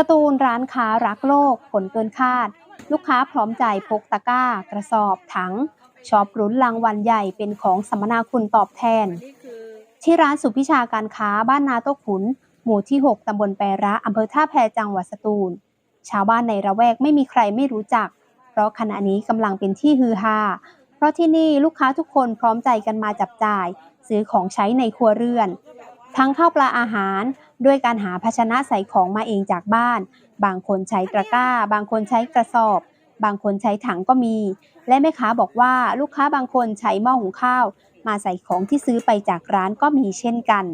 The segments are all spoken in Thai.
สตูลร้านค้ารักโลกผลเกินคาด ลูกค้าพร้อมใจพกตะกร้า กระสอบถังชอบรุ้นรางวัลใหญ่เป็นของสัมมนาคุณตอบแทน ที่ร้านสุพิชาการค้าบ้านนาโตขุน หมู่ที่ 6 ตำบลแประอำเภอท่าแพจังหวัดสตูล ชาวบ้านในระแวกไม่มีใครไม่รู้จัก เพราะขณะนี้กำลังเป็นที่ฮือฮาเพราะที่นี่ลูกค้าทุกคนพร้อมใจกันมาจับจ่าย ซื้อของใช้ในครัวเรือน ทั้งข้าวปลาอาหาร ด้วยการหาภาชนะใส่ของมาเองจากบ้าน บางคนใช้ตะกร้า บางคนใช้กระสอบ บางคนใช้ถังก็มี และแม่ค้าบอกว่าลูกค้าบางคนใช้หม้อหุงข้าว มาใส่ของที่ซื้อไปจากร้านก็มีเช่นกัน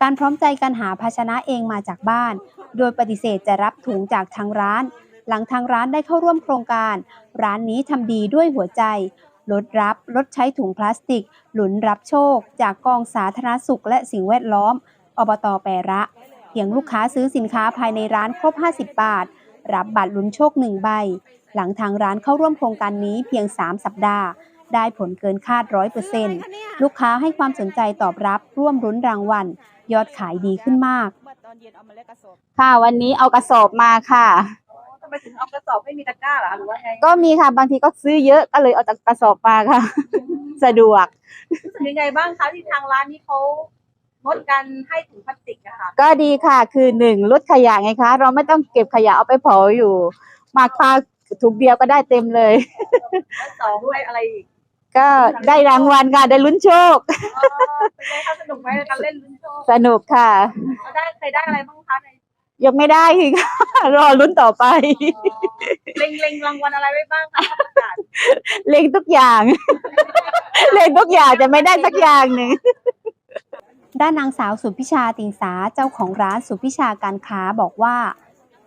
การพร้อมใจกันหาภาชนะเองมาจากบ้าน โดยปฏิเสธจะรับถุงจากทางร้าน หลังทางร้านได้เข้าร่วมโครงการ ร้านนี้ทำดีด้วยหัวใจลดรับลดใช้ถุงพลาสติก หลุนรับโชค จากกองสาธารณสุขและสิ่งแวดล้อม อบตแปรระ เพียงลูกค้าซื้อสินค้าภายในร้านครบ 50 บาท รับบัตรลุ้นโชคหนึ่งใบ หลังทางร้านเข้าร่วมโครงการนี้เพียง 3 สัปดาห์ ได้ผลเกินคาดร้อยเปอร์เซ็นต์ลูกค้าให้ความสนใจตอบรับร่วมรุ้นรางวัล ยอดขายดีขึ้นมากเมื่อตอนเย็นเอามาเล็กกระสอบค่ะวันนี้เอากระสอบมาค่ะทำไมถึงเอากระสอบไม่มีตะกร้าเหรอหรือว่าไงก็มีค่ะบางทีก็ซื้อเยอะก็เลยเอาจากกระสอบมาค่ะ สะดวกรู้สึกยังไงบ้างคะที่ทางร้านนี้เขา งดการให้ถุงพลาสติกอะค่ะ ก็ดีค่ะ คือหนึ่งลดขยะไงคะ เราไม่ต้องเก็บขยะเอาไปเผาอยู่หมากปลาถุงเดียวก็ได้เต็มเลย และสองด้วยอะไรอีกก็ได้รางวัลค่ะได้ลุ้นโชค เออเป็นไงคะสนุกไหมในการเล่นลุ้นโชคสนุกค่ะแล้วได้เคยได้อะไรบ้างคะในยังไม่ได้ค่ะ รอลุ้นต่อไป เล็งเล็งรางวัลอะไรไว้บ้างคะประกาศ เล็งทุกอย่าง เล็งทุกอย่างจะไม่ได้สักอย่างหนึ่ง ด้านนางสาวสุพิชาติงสาเจ้าของร้านสุพิชาการค้าบอกว่า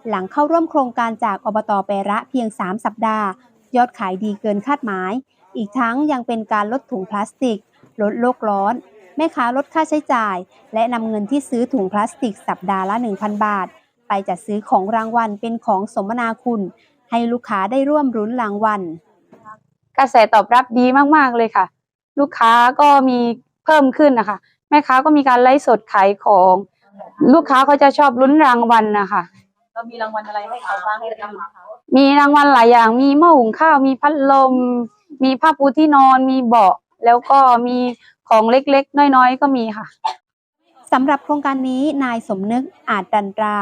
หลังเข้าร่วมโครงการจากอบตเประเพียง 3 สัปดาห์ ยอดขายดีเกินคาดหมาย อีกทั้งยังเป็นการลดถุงพลาสติก ลดโลกร้อน แม่ค้าลดค่าใช้จ่าย และนำเงินที่ซื้อถุงพลาสติกสัปดาห์ละ 1,000 บาท ไปจัดซื้อของรางวัลเป็นของสมนาคุณ ให้ลูกค้าได้ร่วมรุ้นรางวัลกระแสตอบรับดีมากๆเลยค่ะ ลูกค้าก็มีเพิ่มขึ้นนะคะ แม่ค้าก็มีการไลฟ์สดขายของ ลูกค้าเขาจะชอบลุ้นรางวัลนะคะเรามีรางวัลอะไรให้เขาบ้างให้ได้เขามีรางวัลหลายอย่าง มีหม้อหุงข้าว มีพัดลม มีผ้าปูที่นอน มีเบาะ แล้วก็มีของเล็กๆ น้อยๆ ก็มีค่ะสำหรับโครงการนี้นายสมนึกอาจดันตรา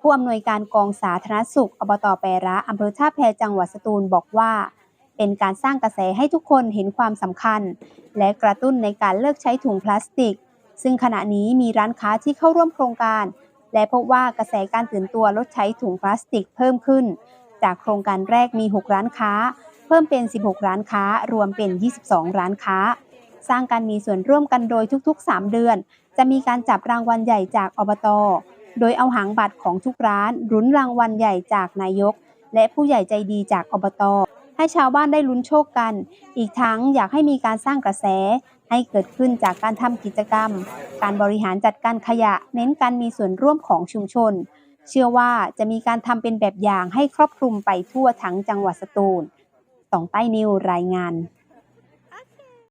ผู้อำนวยการกองสาธารณสุขอบตแประอำเภอท่าแพจังหวัดสตูลบอกว่า เป็นการสร้างกระแสให้ทุกคนเห็นความสำคัญ และกระตุ้นในการเลิกใช้ถุงพลาสติก ซึ่งขณะนี้มีร้านค้าที่เข้าร่วมโครงการ และพบว่ากระแสการตื่นตัวลดใช้ถุงพลาสติกเพิ่มขึ้น จากโครงการแรกมี 6 ร้านค้า เพิ่มเป็น 16 ร้านค้ารวมเป็น 22 ร้านค้า สร้างการมีส่วนร่วมกันโดยทุกๆ 3 เดือน จะมีการจับรางวัลใหญ่จากอบต โดยเอาหางบัตรของทุกร้านรุ้นรางวัลใหญ่จากนายก และผู้ใหญ่ใจดีจากอบต ให้ชาวบ้านได้ลุ้นโชคกัน อีกทั้งอยากให้มีการสร้างกระแส ให้เกิดขึ้นจากการทำกิจกรรม การบริหารจัดการขยะ เน้นการมีส่วนร่วมของชุมชน เชื่อว่าจะมีการทำเป็นแบบอย่างให้ครอบคลุมไปทั่วทั้งจังหวัดสตูลสองใต้นิวรายงาน